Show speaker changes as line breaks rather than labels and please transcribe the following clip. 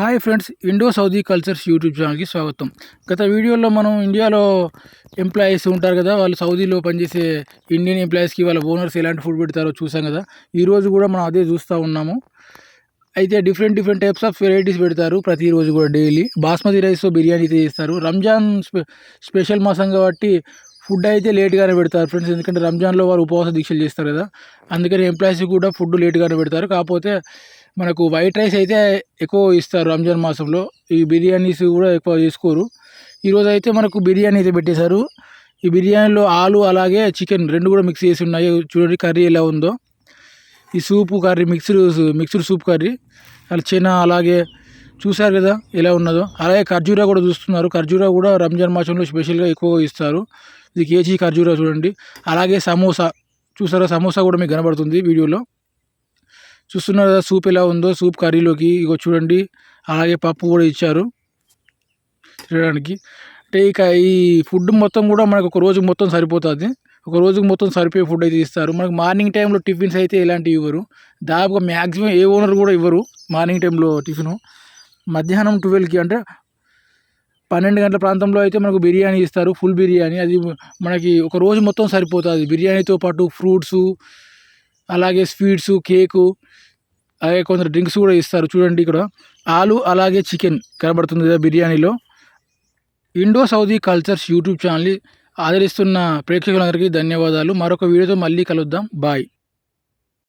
Hi friends Indo Saudi cultures YouTube ఛానల్కి స్వాగతం. గత వీడియోలో మనం ఇండియాలో ఎంప్లాయీస్ ఉంటారు కదా వాళ్ళు సౌదీలో పనిచేసే ఇండియన్ ఎంప్లాయీస్కి వాళ్ళ ఓనర్స్ ఎలాంటి ఫుడ్ పెడతారో చూసాం కదా. ఈరోజు కూడా మనం అదే చూస్తూ ఉన్నాము. అయితే different different types of varieties పెడతారు ప్రతిరోజు కూడా డైలీ బాస్మతి రైస్తో బిర్యానీ అయితే చేస్తారు. రంజాన్ స్పె స్పెషల్ మాసం కాబట్టి ఫుడ్ అయితే లేట్గానే పెడతారు ఫ్రెండ్స్. ఎందుకంటే రంజాన్లో వారు ఉపవాస దీక్షలు చేస్తారు కదా. అందుకని ఎంప్లాయీస్ కూడా ఫుడ్ లేట్గానే పెడతారు. కాకపోతే మనకు వైట్ రైస్ అయితే ఎక్కువ ఇస్తారు రంజాన్ మాసంలో. ఈ బిర్యానీస్ కూడా ఎక్కువ చేసుకోరు ఈరోజు అయితే మనకు బిర్యానీ అయితే పెట్టేశారు. ఈ బిర్యానీలో ఆలు అలాగే చికెన్ రెండు కూడా మిక్స్ చేసి ఉన్నాయి. చూడండి కర్రీ ఎలా ఉందో. ఈ soup curry mixed mixed soup curry అలా చిన్న అలాగే చూసారు కదా ఎలా ఉన్నదో. అలాగే ఖర్జూరా కూడా చూస్తున్నారు. ఖర్జూరా కూడా రంజాన్ మాసంలో స్పెషల్గా ఎక్కువ ఇస్తారు. ఇది కేజీ ఖర్జూరా చూడండి. అలాగే సమోసా. చూసారా సమోసా కూడా మీకు కనబడుతుంది వీడియోలో. చూస్తున్నారు కదా సూప్ ఎలా ఉందో సూప్ కర్రీలోకి ఇగో చూడండి. అలాగే పప్పు కూడా ఇచ్చారు తినడానికి. అంటే ఇక ఈ ఫుడ్ మొత్తం కూడా మనకు ఒక రోజు మొత్తం సరిపోతుంది. ఒక రోజుకి మొత్తం సరిపోయే ఫుడ్ అయితే ఇస్తారు. మనకు మార్నింగ్ టైంలో టిఫిన్స్ అయితే ఎలాంటివి ఇవ్వరు. దాదాపుగా మ్యాక్సిమం ఏ ఓనర్ కూడా ఇవ్వరు మార్నింగ్ టైంలో టిఫిను. మధ్యాహ్నం ట్వెల్వ్కి అంటే పన్నెండు గంటల ప్రాంతంలో అయితే మనకు బిర్యానీ ఇస్తారు ఫుల్ బిర్యానీ. అది మనకి ఒక రోజు మొత్తం సరిపోతుంది. బిర్యానీతో పాటు ఫ్రూట్స్ అలాగే స్వీట్స్ కేకు అలాగే కొందరు డ్రింక్స్ కూడా ఇస్తారు. చూడండి ఇక్కడ. ఆలు అలాగే చికెన్ కనబడుతుంది కదా బిర్యానీలో. ఇండో సౌదీ కల్చర్స్ యూట్యూబ్ ఛానల్ని ఆదరిస్తున్న ప్రేక్షకులందరికీ ధన్యవాదాలు. మరొక వీడియోతో మళ్ళీ కలుద్దాం. బాయ్.